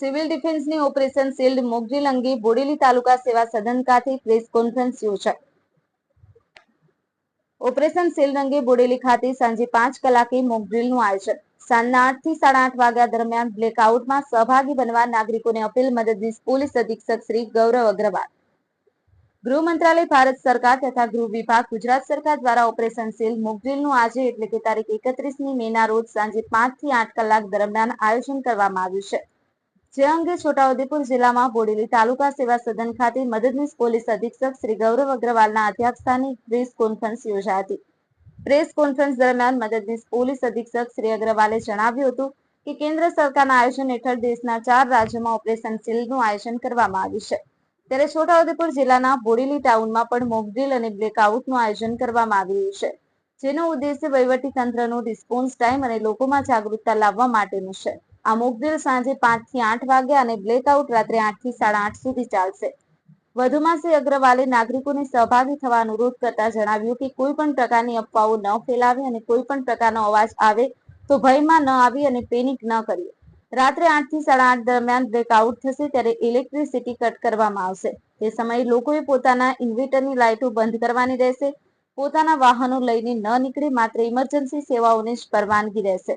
Civil ડિફેન્સની operation shield mock drill અંગે બોડેલી તાલુકા સેવા સદન ખાતે પ્રેસ કોન્ફરન્સ યોજાઈ. ઓપરેશન શિલ્ડ અંગે બોડેલી ખાતે સાંજે પાંચ કલાકે મોકડ્રીલનું આયોજન. સાંજના આઠથી સાડા આઠ વાગ્યા દરમિયાન બ્લેકઆઉટમાં સહભાગી બનવા નાગરિકોને અપીલ મદદનીશ પોલીસ અધિક્ષક શ્રી ગૌરવ અગ્રવાલ. ગૃહ મંત્રાલય, ભારત સરકાર તથા ગૃહ વિભાગ ગુજરાત સરકાર દ્વારા ઓપરેશન સીલ મોકડ્રીલનું આજે એટલે કે તારીખ એકત્રીસમી મેના રોજ સાંજે પાંચથી આઠ કલાક દરમિયાન આયોજન કરવામાં આવ્યું છે. જે અંગે છોટાઉદેપુર જિલ્લામાં બોડેલી તાલુકા સેવા સદન ખાતે મદદનીશ પોલીસ અધિક્ષક શ્રી ગૌરવ અગ્રવાલના અધ્યક્ષસ્થાને પ્રેસ કોન્ફરન્સ યોજાઈ હતી. પ્રેસ કોન્ફરન્સ દરમિયાન મદદનીશ પોલીસ અધિક્ષક શ્રી અગ્રવાલે જણાવ્યું હતું કે કેન્દ્ર સરકારના આયોજન હેઠળ દેશના ચાર રાજ્યોમાં ઓપરેશન સીલનું આયોજન કરવામાં આવ્યું છે. ત્યારે છોટાઉદેપુર જિલ્લાના બોડેલી ટાઉનમાં પણ મોકડ્રીલ અને બ્લેકઆઉટનું આયોજન કરવામાં આવી રહ્યું છે, જેનો ઉદ્દેશ્ય વહીવટી તંત્રનો રિસ્પોન્સ ટાઈમ અને લોકોમાં જાગૃતતા લાવવા માટેનું છે. આ મોકડ્રીલ સાંજે પાંચથી આઠ વાગ્યા અને બ્લેકઆઉટ રાત્રે આઠથી સાડા આઠ સુધી ચાલશે. વધુમાં શ્રી અગ્રવાલે નાગરિકોને સહભાગી થવા અનુરોધ કરતા જણાવ્યું કે કોઈ પણ પ્રકારની અફવાઓ ન ફેલાવે અને કોઈ પણ પ્રકારનો અવાજ આવે તો ભયમાં ન આવી અને પેનિક ન કરીએ. રાત્રે આઠથી સાડા આઠ દરમિયાન બ્રેકઆઉટ થશે ત્યારે ઇલેક્ટ્રિસિટી કટ કરવામાં આવશે. તે સમયે લોકોએ પોતાના ઇન્વર્ટરની લાઇટો બંધ કરવાની રહેશે. પોતાના વાહનો લઈને ન નીકળે માત્ર ઇમરજન્સી સેવાઓને જ પરવાનગી રહેશે.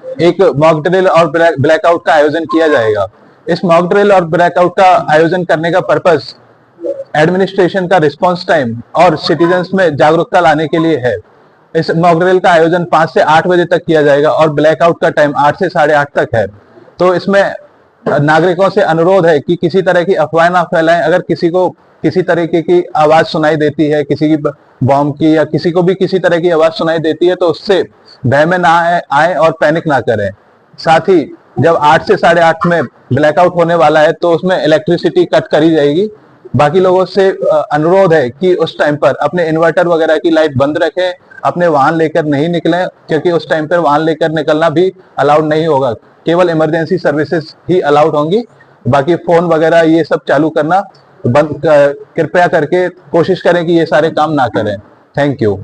एक मॉक ड्रिल और ब्लैकआउट का आयोजन किया जाएगा। इस मॉक ड्रिल और ब्लैकआउट का आयोजन करने का पर्पस एडमिनिस्ट्रेशन का रिस्पांस टाइम और सिटीजन्स में जागरूकता लाने के लिए है। इस मॉक ड्रिल का आयोजन पाँच से आठ बजे तक किया जाएगा और ब्लैकआउट का टाइम आठ से साढ़े आठ तक है। तो इसमें नागरिकों से अनुरोध है कि किसी तरह की अफवाह ना फैलाएँ। अगर किसी को किसी तरीके की आवाज़ सुनाई देती है किसी की बॉम्ब की या किसी को भी किसी तरह की आवाज़ सुनाई देती है तो उससे भय में ना आए, और पैनिक ना करें। साथ ही जब आठ से साढ़े आठ में ब्लैकआउट होने वाला है तो उसमें इलेक्ट्रिसिटी कट करी जाएगी। बाकी लोगों से अनुरोध है कि उस टाइम पर अपने इन्वर्टर वगैरह की लाइट बंद रखें अपने वाहन लेकर नहीं निकलें क्योंकि उस टाइम पर वाहन लेकर निकलना भी अलाउड नहीं होगा। केवल इमरजेंसी सर्विसेज़ ही अलाउड होंगी। बाकी फ़ोन वगैरह ये सब चालू करना बंद कृपया करके कोशिश करें कि ये सारे काम ना करें। Thank you